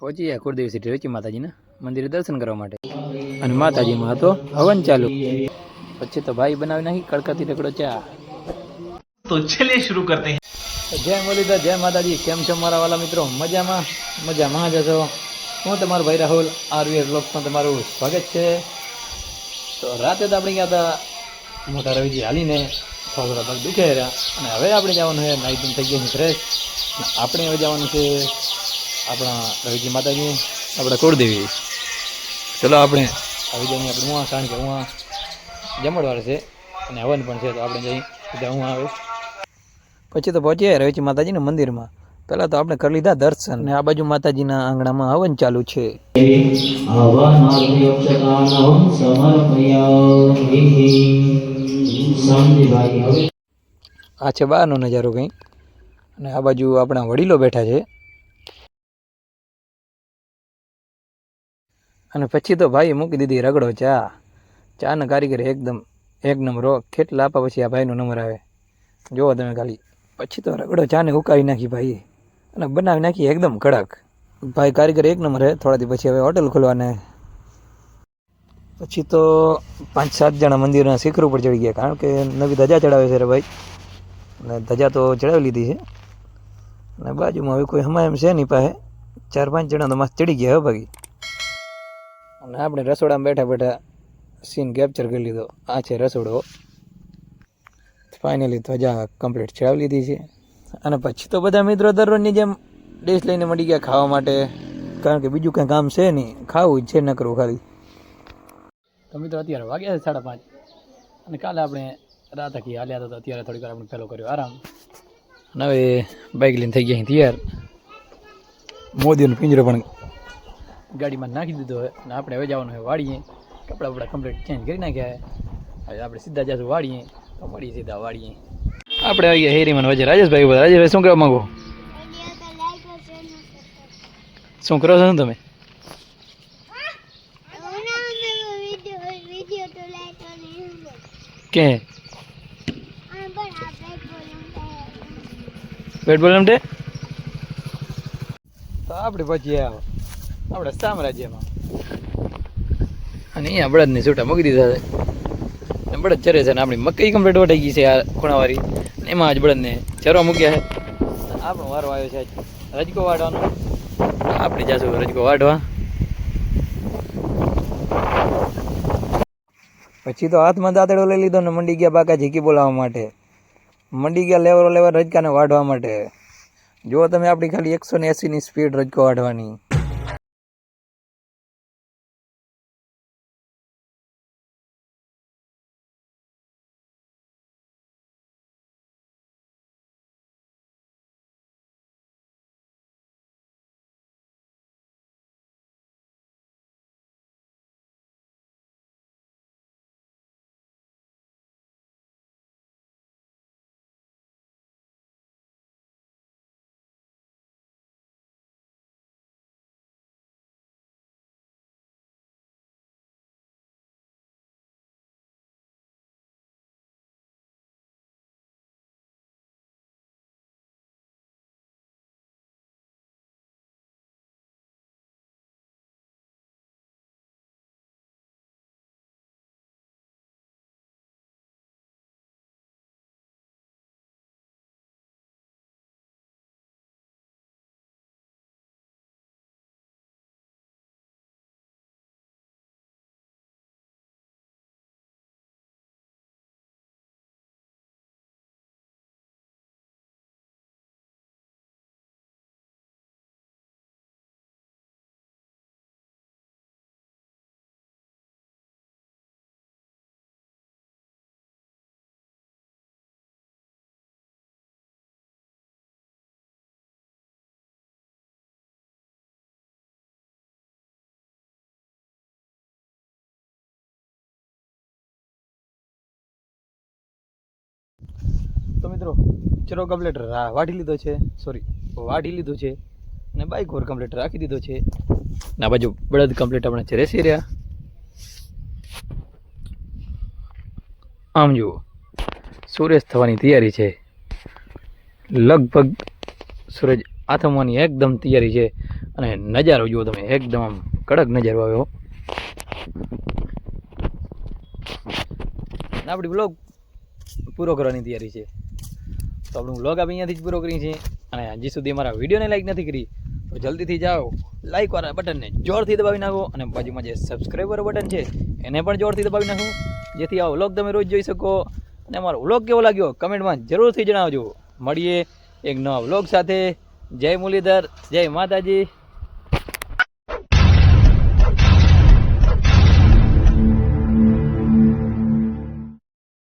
પહોંચી ગયા કુળદેવી સિટી રચી માતાજીના મંદિરે દર્શન કરવા માટે. અને માતાજીમાં હતો હવન ચાલુ. પછી તો ભાઈ બનાવી નાખી કડકતી રગડો ચા. તો ચલે શરૂ કરતે હૈ. જય મુરલીધર જય માતાજી. કેમ છો મારા વાલા મિત્રો? મજામાં? મજામાં જ હશો? હું તમારો ભાઈ રાહુલ આરવીઆર બ્લોગ્સમાં તમારું સ્વાગત છે. તો રાતે તો આપણે ગયા હતા મોટા રવિજી હાલીને થોડા પગ દુખે રહ્યા. અને હવે આપણે જવાનું છે નાઇટ થઈ ગયું ફ્રેશ આપણે હવે જવાનું છે આપણા રવિજી માતાજી આપણા કુળદેવી. ચલો આપણે આવી જઈએ આપણે હું કારણ કે હું જમણવાર છે અને હવન પણ છે તો આપણે જઈ સીધા હું આવે પછી તો પહોંચીએ રવિજી માતાજીના મંદિરમાં. પહેલાં તો આપણે કરી લીધા દર્શન ને આ બાજુ માતાજીના આંગણામાં હવન ચાલુ છે. આ છે બહારનો નજારો કંઈ અને આ બાજુ આપણા વડીલો બેઠા છે. અને પછી તો ભાઈ મૂકી દીધી રગડો ચા. ચાના કારીગર એકદમ, એક નંબર. હો કેટલા આપા પછી આ ભાઈનો નંબર આવે? જુઓ તમે ખાલી. પછી તો રગડો ચાને ઉકાળી નાખી ભાઈ અને બનાવી નાખી એકદમ કડક. ભાઈ કારીગર એક નંબર. હે થોડાથી પછી હવે હોટલ ખોલવાને. પછી તો પાંચ સાત જણા મંદિરના શિખર ઉપર ચડી ગયા. કારણ કે નવી ધજા ચડાવે છે રે ભાઈ. અને ધજા તો ચડાવી લીધી છે. અને બાજુમાં હવે કોઈ હમા એમ છે નહીં પાસે. ચાર પાંચ જણા તો મસ્ત ચડી ગયા હવે ભાગી. અને આપણે રસોડામાં બેઠા બેઠા સીન કેપ્ચર કરી લીધો. આ છે રસોડો. ફાઇનલી ધ્વજા કમ્પ્લીટ ચડાવી લીધી છે. અને પછી તો બધા મિત્રો દરરોજની જેમ ડેશ લઈને મળી ગયા ખાવા માટે. કારણ કે બીજું કંઈ કામ છે નહીં. ખાવું જ છે નકરું ખાલી. તો મિત્રો અત્યારે વાગ્યા છે સાડા પાંચ. અને કાલે આપણે રાત આખી હાલ્યા હતા તો અત્યારે થોડીક વાર આપણે પહેલો કર્યો. આરામ. અને હવે બાઇક લઈને થઈ ગયા અહીં તૈયાર. મોદીનો પિંજરો પણ ગાડીમાં નાખી દીધો હોય અને આપણે હવે જવાનું હોય વાડીએ. કપડાં બપડા કમ્પ્લીટ ચેન્જ કરી નાખ્યા હવે આપણે સીધા જશું વાડીએ. તો મળીએ સીધા વાડીએ. આપણે આવી ગયા હેરીમાં વચ્ચે. રાજેશભાઈ બોલો રાજેશભાઈ, શું કહેવા માગો? શું કરો છો તમે? કે? બેટ બોલ રમતે તો આપણે પછી આવો. આપણે સામ્રાજ્યમાં. અને અહીંયા બળદની છૂટા મૂકી દીધા છે. બળદ ચરે છે ને આપણી મકઈ કમ્પ્લેટ વટાઈ ગઈ છે આ ખૂણાવાળી. અને એમાં જ બળદને ચરવા મૂક્યા છે. આપણો વારો આવ્યો છે રજકો વાઢવાનો. આપણે જાશું રજકો વાઢવા. પછી તો હાથમાં દાંતડો લઈ લીધો ને મંડી ગયા બાકા ઝીકી બોલાવવા માટે. મંડી ગયા લેવરો લેવર રજકાને વાઢવા માટે. જો તમે આપણી ખાલી એકસો ને એંસીની સ્પીડ રજકો વાઢવાની. તો મિત્રો ચરો કમ્પ્લેટર વાઢી લીધો છે. સોરી વાઢી લીધો છે. અને બાઇક ઓર કમ્પ્લેટ રાખી દીધો છે. ના બાજુ બળદ કમ્પ્લેટ આપણે છે. રેસી રહ્યા. આમ જુઓ. સૂરજ થવાની તૈયારી છે. લગભગ સૂરજ આથમવાની એકદમ તૈયારી છે. અને નજારો જુઓ તમે. એકદમ આમ કડક નજારો આવ્યો. આપણી બ્લોગ પૂરો કરવાની તૈયારી છે. તો આપણું બ્લોગ આપણે અહીંયાથી જ પૂરો કરીએ છીએ અને હજી સુધી અમારા વિડીયોને લાઈક નથી કરી, તો જલ્દીથી જાઓ લાઈક વાળા બટનને જોરથી દબાવી નાખો અને બાજુમાં જે સબસ્ક્રાઈબર બટન છે, એને પણ જોરથી દબાવી નાખો. જેથી આ વ્લોગ તમે રોજ જોઈ શકો. અને અમારો વ્લોગ કેવો લાગ્યો કમેન્ટમાં જરૂરથી જણાવજો. મળીએ એક નવા વ્લોગ સાથે. જય મુરલીધર, જય માતાજી.